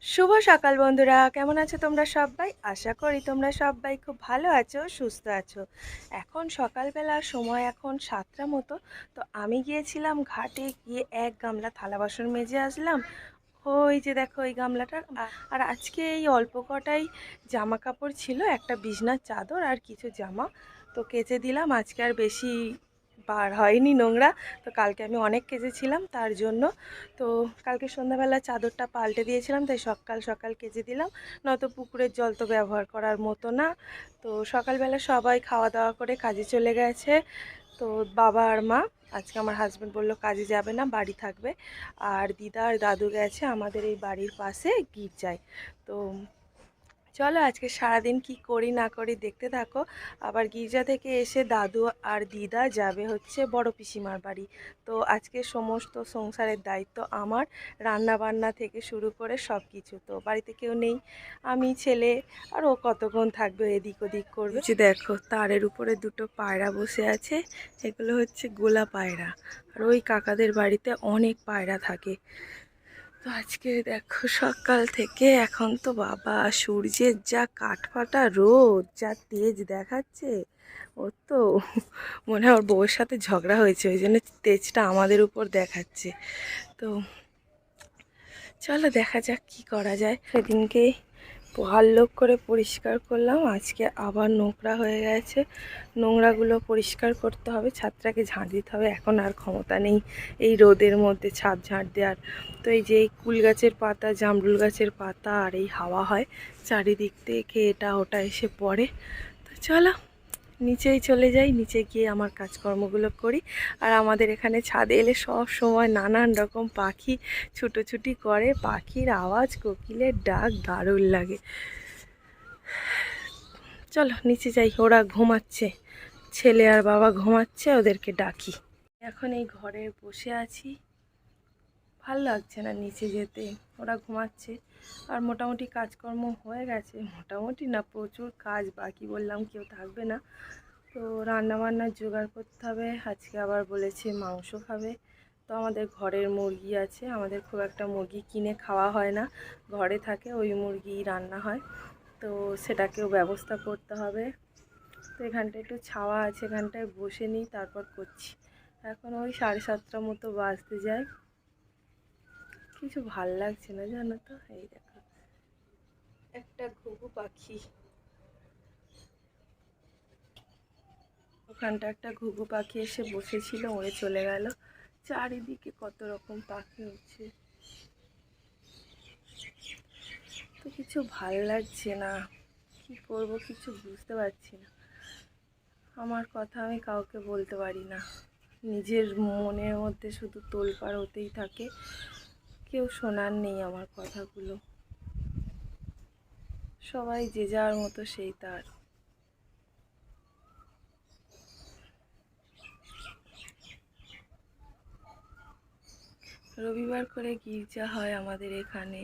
শুভ সকাল বন্ধুরা। কেমন আছো তোমরা সবাই? আশা করি তোমরা সবাই খুব ভালো আছো, সুস্থ আছো। এখন সকালবেলা, সময় এখন সাতটা মতো। তো আমি গিয়েছিলাম ঘাটে, গিয়ে এক গামলা থালা বাসন মেজে আসলাম। ওই যে দেখো, ওই গামলাটার। আ- আর আজকে এই অল্প কটাই জামা কাপড় ছিল, একটা বিছনার চাদর আর কিছু জামা। তো কেচে দিলাম, আজকে আর বেশি বার হয়নি নোংরা। তো কালকে আমি অনেক কেচেছিলাম তার জন্য। তো কালকে সন্ধ্যাবেলা চাদরটা পাল্টে দিয়েছিলাম, তাই সকাল সকাল কেজে দিলাম। নয়তো পুকুরের জল তো ব্যবহার করার মতো না। তো সকালবেলা সবাই খাওয়া দাওয়া করে কাজে চলে গেছে। তো বাবা আর মা, আজকে আমার হাজব্যান্ড বলল কাজে যাবে না, বাড়ি থাকবে। আর দিদা আর দাদু গেছে আমাদের এই বাড়ির পাশে গির্জায়। তো চলো আজকে সারাদিন কি করি না করি দেখতে থাকো। আবার গির্জা থেকে এসে দাদু আর দিদা যাবে হচ্ছে বড় পিসিমার বাড়ি। তো আজকে সমস্ত সংসারের দায়িত্ব আমার রান্না বান্না থেকে শুরু করে সব কিছু তো বাড়িতে কেউ নেই, আমি, ছেলে আর ও কতক্ষণ থাকবে এদিক ওদিক করবে। যে দেখো, তারের উপরে দুটো পায়রা বসে আছে, এগুলো হচ্ছে গোলা পায়রা। আর ওই কাকাদের বাড়িতে অনেক পায়রা থাকে। তো আজকে দেখো সকাল থেকে এখন তো বাবা সূর্যের যা কাঠফাটা রোদ, যা তেজ দেখাচ্ছে, ও তো মনে হয় ওর বউয়ের সাথে ঝগড়া হয়েছে, ওই জন্য তেজটা আমাদের উপর দেখাচ্ছে। তো চলো দেখা যাক কি করা যায়। সেদিনকে ভালো করে পরিষ্কার করলাম। আজকে আবার নোংরা হয়ে গেছে। নোংরাগুলো পরিষ্কার করতে হবে, ছাদটাকে ঝাঁট দিতে হবে। এখন আর ক্ষমতা নেই এই রোদের মধ্যে ছাদ ঝাঁট দেওয়ার। তো এই যে এই কুল গাছের পাতা, জামরুল গাছের পাতা আর এই হাওয়া হয়, চারিদিক থেকে এটা ওটা এসে পড়ে। তো চলো। নিচেই চলে যাই, নিচে গিয়ে আমার কাজকর্মগুলো করি। আর আমাদের এখানে ছাদে এলে সব সময় নানান রকম পাখি ছুটোছুটি করে। পাখির আওয়াজ, কোকিলের ডাক, দারুণ লাগে। চলো, নিচে যাই, ওরা ঘুমাচ্ছে। ছেলে আর বাবা ঘুমাচ্ছে, ওদেরকে ডাকি। এখন এই ঘরে বসে আছি। ভালো লাগছে না নিচে যেতে। ওরা ঘুমাচ্ছে। আর মোটামুটি কাজকর্ম হয়ে গেছে। মোটামুটি না, প্রচুর কাজ বাকি বললাম কেউ থাকবে না। তো রান্না বান্নার জোগাড় করতে হবে। আজকে আবার বলেছে মাংস খাবে। তো আমাদের ঘরের মুরগি আছে। আমাদের খুব একটা মুরগি কিনে খাওয়া হয় না। ঘরে থাকে, ওই মুরগি রান্না হয়। তো সেটাকেও ব্যবস্থা করতে হবে। তো এখানটায় একটু ছাওয়া আছে। এখানটায় বসে নিই, তারপর করছি। এখন ওই সাড়ে সাতটা মতো বাজতে যায়। কিছু ভালো লাগছে না, জানো তো? এই দেখো। একটা ঘুঘু পাখি। ওখানটা একটা ঘুঘু পাখি এসে বসেছিল, উড়ে চলে গেল। চারিদিকে কত রকম পাখি উঠছে তো কিছু ভালো লাগছে না। কি করব কিছু বুঝতে পারছি না। আমার কথা আমি কাউকে বলতে পারি না। নিজের মনের মধ্যে শুধু তোলপাড় হতেই থাকে। কেউ শোনার নেই আমার কথাগুলো। সবাই যে যার মতো সেই তার। রবিবার করে গির্জা হয় আমাদের এখানে,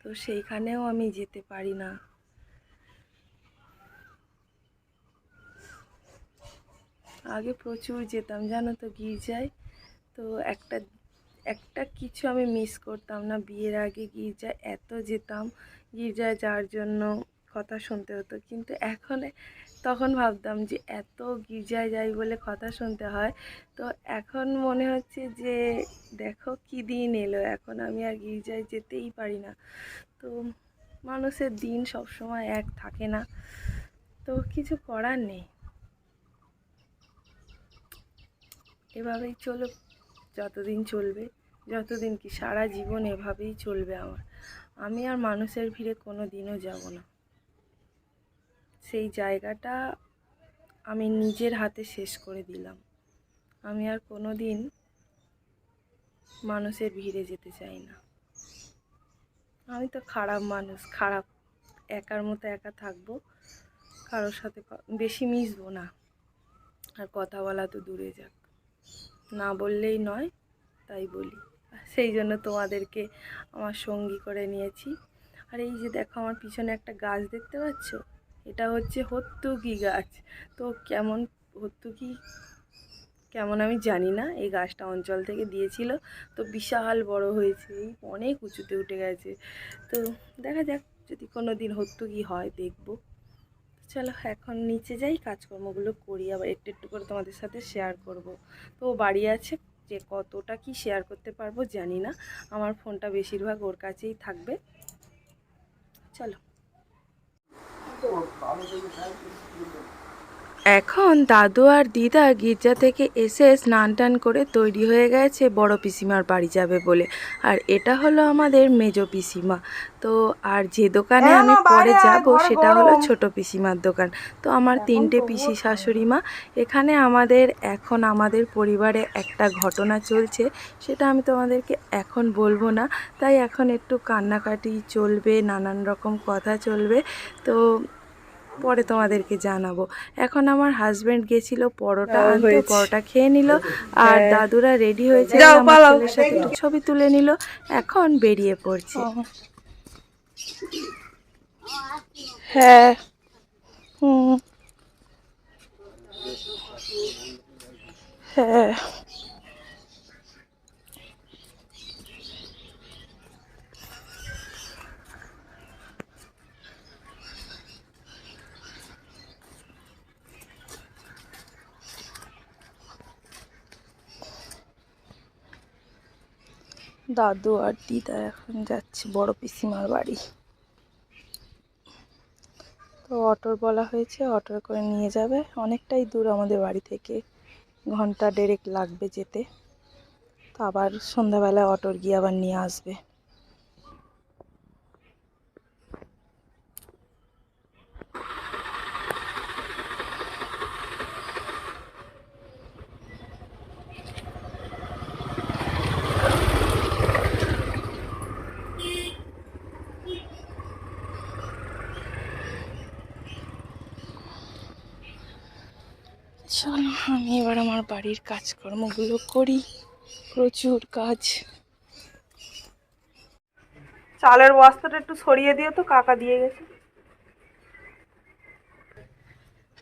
তো সেইখানেও আমি যেতে পারি না। আগে প্রচুর যেতাম, জানো তো গির্জায়, তো একটা একটা কিছু আমি মিস করতাম না। বিয়ের আগে গির্জায় এত যেতাম, গির্জায় যাওয়ার জন্য কথা শুনতে হতো। কিন্তু এখন তখন ভাবতাম যে এত গির্জায় যাই বলে কথা শুনতে হয়। তো এখন মনে হচ্ছে যে দেখো কী দিন এলো, এখন আমি আর গির্জায় যেতেই পারি না। তো মানুষের দিন সব সময় এক থাকে না। তো কিছু করার নেই। এভাবেই চলো যতদিন চলবে। যতদিন কি সারা জীবন এভাবেই চলবে আমার, আমি আর মানুষের ভিড়ে কোনো দিনও যাব না। সেই জায়গাটা আমি নিজের হাতে শেষ করে দিলাম। আমি আর কোনো দিন মানুষের ভিড়ে যেতে চাই না। আমি তো খারাপ মানুষ, খারাপ, একার মতো একা থাকব, কারোর সাথে বেশি মিশবো না। আর কথা বলা তো দূরে যাক। না বললেই নয়, তাই বলি। সেই জন্য তোমাদেরকে আমার সঙ্গী করে নিয়েছি। আর এই যে দেখো আমার পিছনে একটা গাছ দেখতে পাচ্ছ? এটা হচ্ছে হত্তুকি গাছ। তো কেমন হত্তুকি? কেমন আমি জানি না। এই গাছটা অঞ্চল থেকে দিয়েছিল। তো বিশাল বড় হয়েছে। অনেক উঁচুতে উঠে গেছে। তো দেখা যাক যদি কোনো দিন হতো কি হয় দেখব। চলো এখন নিচে যাই। কাজকর্মগুলো করি। আবার একটু একটু করে তোমাদের সাথে শেয়ার করব। তো বাড়ি আছে? যে কতটা কি শেয়ার করতে পারব জানি না। আমার ফোনটা বেশিরভাগ ওর কাছেই থাকবে। চলো। এখন দাদু আর দিদা গির্জা থেকে এসে স্নান টান করে তৈরি হয়ে গেছে বড় পিসিমার বাড়ি যাবে বলে। আর এটা হলো আমাদের মেজো পিসিমা। তো আর যে দোকানে আমি পরে যাব সেটা হলো ছোট পিসিমার দোকান। তো আমার তিনটে পিসি শাশুড়ি মা। এখানে আমাদের এখন আমাদের পরিবারে একটা ঘটনা চলছে সেটা আমি তোমাদেরকে এখন বলব না। তাই এখন একটু কান্নাকাটি চলবে নানান রকম কথা চলবে। তো পরে তোমাদেরকে জানাব। এখন আমার হাজবেন্ড গেছিল পরোটা আনতে পরোটা খেয়ে নিল আর হ্যাঁ। দাদুরা রেডি হয়েছে আমার সাথে ছবি তুলে নিল। এখন বেরিয়ে পড়ছে। হ্যাঁ। হুম। হ্যাঁ। দাদু আর দিদা এখন যাচ্ছে বড় পিসিমার বাড়ি। তো অটোর বলা হয়েছে অটো করে নিয়ে যাবে। অনেকটাই দূর আমাদের বাড়ি থেকে, ঘণ্টা দেড়েক লাগবে যেতে। তো আবার সন্ধ্যাবেলায় অটোর গিয়ে আবার নিয়ে আসবে চলো আমি এবার আমার বাড়ির কাজকর্মগুলো করি। প্রচুর কাজ। চালের বস্তাটা একটু সরিয়ে দিও তো কাকা দিয়ে গেছে।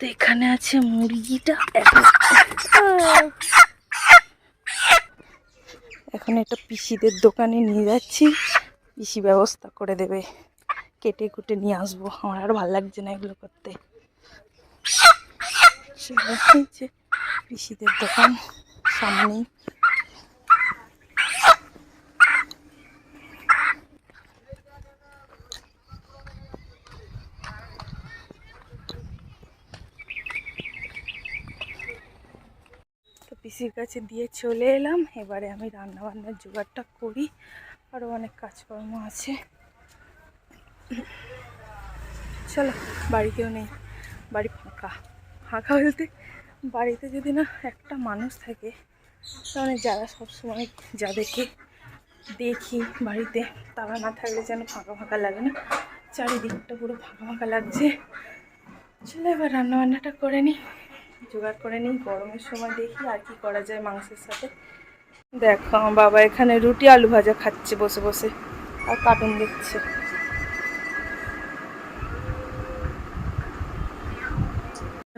তো এখানে আছে মুরগিটা। এখন একটা পিসিদের দোকানে নিয়ে যাচ্ছি। পিসি ব্যবস্থা করে দেবে। কেটে কুটে নিয়ে আসব। আমার আর ভালো লাগছে না এগুলো করতে। সেগুলো হচ্ছে পিসিদের দোকান সামনেই। পিসির কাছে দিয়ে চলে এলাম। এবারে আমি রান্না বান্নার জোগাড়টা করি। আরও অনেক কাজকর্ম আছে। চলো, বাড়িতেও নেই। বাড়ি ফাঁকা। ফাঁকা বলতে বাড়িতে যদি না একটা মানুষ থাকে মানে যারা সবসময় যাদেরকে দেখি বাড়িতে, তারা না থাকলে যেন ফাঁকা ফাঁকা লাগে না। চারিদিকটা পুরো ফাঁকা ফাঁকা লাগছে। চলো এবার রান্না বান্নাটা করে নিই। জোগাড় করে নিই, গরমের সময় দেখি আর কি করা যায় মাংসের সাথে। দেখো বাবা এখানে রুটি আলু ভাজা খাচ্ছে বসে বসে, আর কার্টুন দেখছে।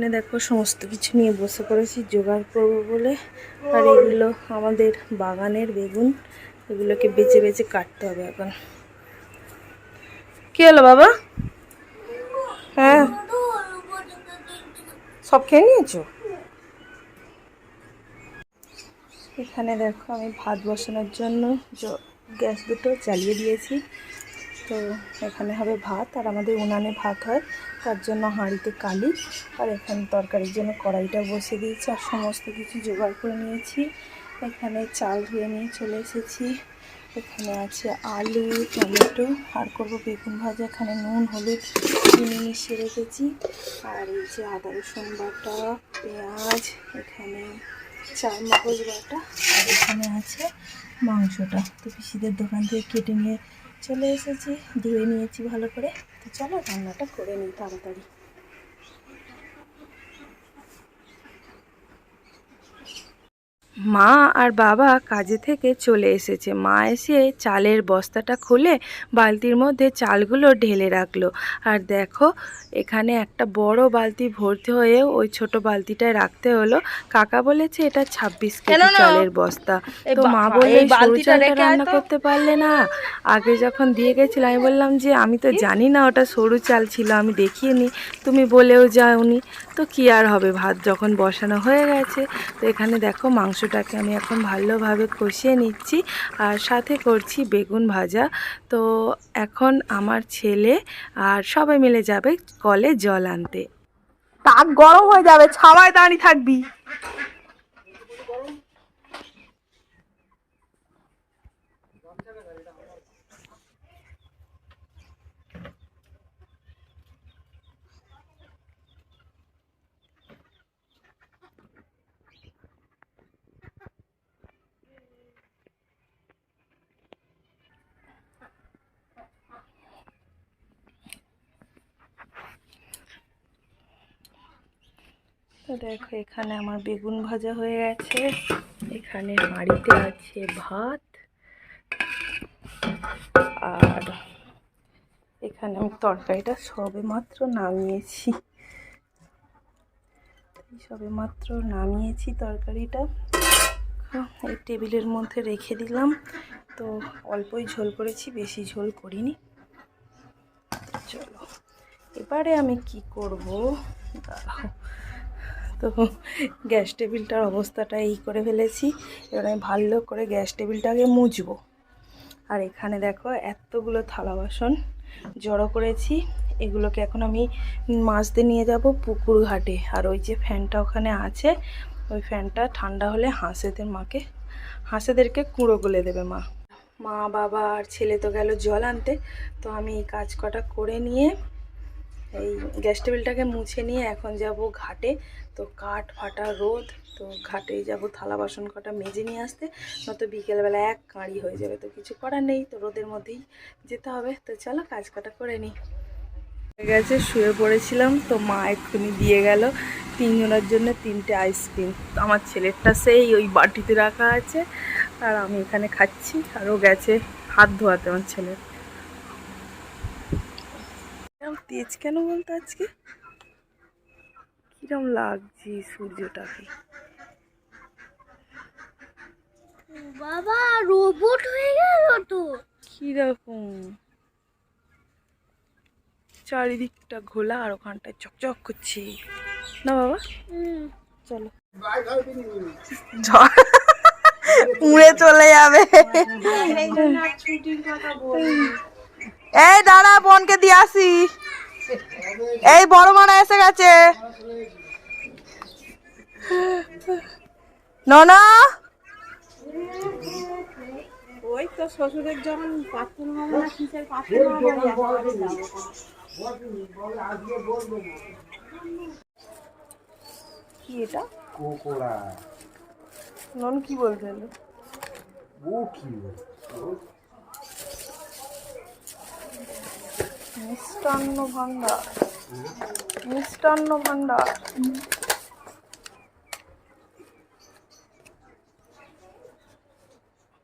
এখানে দেখো সমস্ত কিছু নিয়ে বসে পড়েছি, জোগাড় করব বলে। আর এগুলো আমাদের বাগানের বেগুন, এগুলোকে বেছে বেছে কাটতে হবে এখন। কি হলো বাবা? হ্যাঁ। সব খেয়ে নিয়েছো? এখানে দেখো আমি ভাত বসানোর জন্য গ্যাস দুটো জ্বালিয়ে দিয়েছি। তো এখানে হবে ভাত, আর আমাদের উনানে ভাত হয়। তার জন্য হাঁড়িতে কালি আর এখানে তরকারির জন্য কড়াইটা বসে দিয়েছি আর সমস্ত কিছু জোগাড় করে নিয়েছি। এখানে চাল ধুয়ে নিয়ে চলে এসেছি। এখানে আছে আলু, টমেটো, আর করব বেগুন ভাজা। এখানে নুন, হলুদ, চিনি মিশিয়ে রেখেছি। আর এই যে আদা, রসুন বাটা, পেঁয়াজ, এখানে চার মগজ বাটা, আর এখানে আছে মাংসটা। তো পিসিদের দোকান থেকে কেটে নিয়ে চলে এসেছি ধুয়ে নিয়েছি ভালো করে। তো চলো রান্নাটা করে নিই তাড়াতাড়ি। মা আর বাবা কাজে থেকে চলে এসেছে। মা এসে চালের বস্তাটা খুলে বালতির মধ্যে চালগুলো ঢেলে রাখল। আর দেখো এখানে একটা বড় বালতি ভর্তি হয়ে ওই ছোট বালতিটায় রাখতে হলো। কাকা বলেছে এটা ছাব্বিশ কেজি চালের বস্তা। তো মা বলে সরু বালতিটা চালটা রান্না করতে পারলে না। আগে যখন দিয়ে গেছিল আমি বললাম যে আমি তো জানি না ওটা সরু চাল ছিল আমি দেখিনি। তুমি বলেও যাওনি। তো কি আর হবে? ভাত যখন বসানো হয়ে গেছে, তো এখানে দেখো মাংসটাকে আমি এখন ভালোভাবে কষিয়ে নিচ্ছি আর সাথে করছি বেগুন ভাজা। তো এখন আমার ছেলে আর সবাই মিলে যাবে কলে জল আনতে। তাক গরম হয়ে যাবে, ছাওয়ায় দাঁড়িয়ে থাকবি। তো দেখো, এখানে আমার বেগুন ভাজা হয়ে গেছে। এখানে হাঁড়িতে আছে ভাত। আর এখানে আমি তরকারিটা সবে মাত্র নামিয়েছি। সবে মাত্র নামিয়েছি তরকারিটা। এই টেবিলের মধ্যে রেখে দিলাম। তো অল্পই ঝোল করেছি, বেশি ঝোল করিনি। চলো, এবারে আমি কি করব? দাঁড়াও তো গ্যাস টেবিলটার অবস্থাটা এই করে ফেলেছি। এবার আমি ভালো করে গ্যাস টেবিলটাকে মুছবো। আর এখানে দেখো এতগুলো থালা বাসন জড়ো করেছি। এগুলোকে এখন আমি মাছতে নিয়ে যাব পুকুর ঘাটে। আর ওই যে ফ্যানটা ওখানে আছে, ওই ফ্যানটা ঠান্ডা হলে হাঁসেদের মাকে, হাঁসেদেরকে কুঁড়ো গলে দেবে মা। মা, বাবা আর ছেলে তো গেল জল আনতে। তো আমি এই কাজ কটা করে নিয়ে এই গ্যাস টেবিলটাকে মুছে নিয়ে এখন যাব ঘাটে। তো কাঠ ফাটা রোদ, তো ঘাটে যাব থালা বাসন কটা মেজে নিয়ে আসতে। নয়তো বিকেলবেলা এক কাঁড়ি হয়ে যাবে, তো কিছু করার নেই, তো রোদের মধ্যেই যেতে হবে। তো চলো কাজ কাটা করে নিই। গেছে, শুয়ে পড়েছিলাম, তো মা এক্ষুনি দিয়ে গেল তিনজনের জন্য তিনটে আইসক্রিম। তো আমার ছেলেরটা সেই ওই বাটিতে রাখা আছে, আর আমি এখানে খাচ্ছি আরও গেছে হাত ধোয়াতে আমার ছেলের। তেজ কেন বলতো আজকে? কিরম লাগছে সূর্যটাকে। বাবা রোবট হয়ে গেল তো। কীরকম? চারিদিকটা ঘোলা আর ওখানটায় চকচক করছে। না বাবা? চলো। উড়ে চলে যাবে। এই দাঁড়া বোনকে দিয়ে আসি। এই বড় মানা এসে গেছে। ননা? ওই তো শ্বশুরের যখন পাত্র হবে না কিসের পাত্র কি এটা? কোকোড়া। নন কি বলতে হলো ও কি মিষ্টান্ন ভান্ডার মিষ্টান্ন ভান্ডার